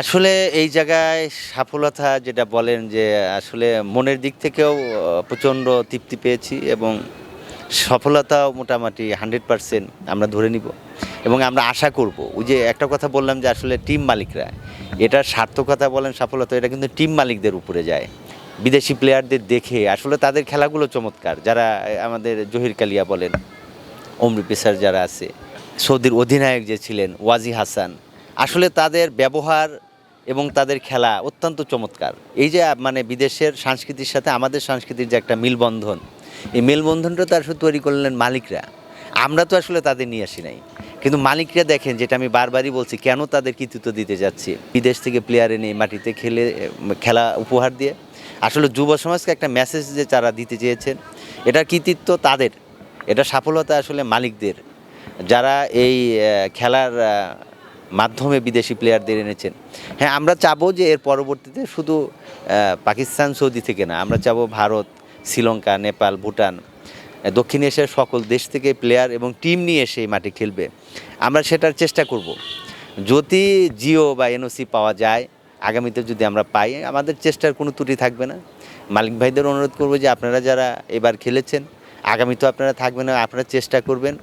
আসলে এই জায়গায় সফলতা যেটা বলেন যে আসলে মনের দিক থেকেও প্রচণ্ড তৃপ্তি পেয়েছি এবং সফলতাও মোটামুটি হান্ড্রেড পারসেন্ট আমরা ধরে নিব। এবং আমরা আশা করব, ওই যে একটা কথা বললাম যে আসলে টিম মালিকরা, এটার সার্থকতা বলেন সফলতা এটা কিন্তু টিম মালিকদের উপরে যায়। বিদেশি প্লেয়ারদের দেখে, আসলে তাদের খেলাগুলো চমৎকার। যারা আমাদের জহির কালিয়া বলেন, অমরি পেসার যারা আছে, সৌদির অধিনায়ক যে ছিলেন, ওয়াজি হাসান, আসলে তাদের ব্যবহার এবং তাদের খেলা অত্যন্ত চমৎকার। এই যে মানে বিদেশের সংস্কৃতির সাথে আমাদের সংস্কৃতির যে একটা মিলবন্ধন, এই মেলবন্ধনটা তো আসলে তৈরি করলেন মালিকরা। আমরা তো আসলে তাদের নিয়ে আসি নাই। কিন্তু মালিকরা দেখেন, যেটা আমি বারবারই বলছি, কেন তাদের কৃতিত্ব দিতে যাচ্ছি? বিদেশ থেকে প্লেয়ার এনে মাটিতে খেলে, খেলা উপহার দিয়ে। আসলে যুব সমাজকে একটা মেসেজ যে তারা দিতে চেয়েছেন, এটার কৃতিত্ব তাদের। এটা সফলতা আসলে মালিকদের। যারা এই খেলার মাধ্যমে বিদেশি প্লেয়ারদের এনেছেন। হ্যাঁ আমরা চাবো যে এর পরবর্তীতে শুধু পাকিস্তান, সৌদি থেকে না, আমরা চাবো ভারত, শ্রীলঙ্কা, নেপাল, ভুটান দক্ষিণ এশিয়ার সকল দেশ থেকে প্লেয়ার এবং টিম নিয়ে এসে এই মাঠে খেলবে। আমরা সেটার চেষ্টা করব। যদি জিও বা এনওসি পাওয়া যায়, আগামীতে যদি আমরা পাই, আমাদের চেষ্টার কোনো ত্রুটি থাকবে না। মালিক ভাইদের অনুরোধ করব যে আপনারা যারা এবার খেলেছেন, আগামীতেও আপনারা থাকবেন, আপনারা চেষ্টা করবেন।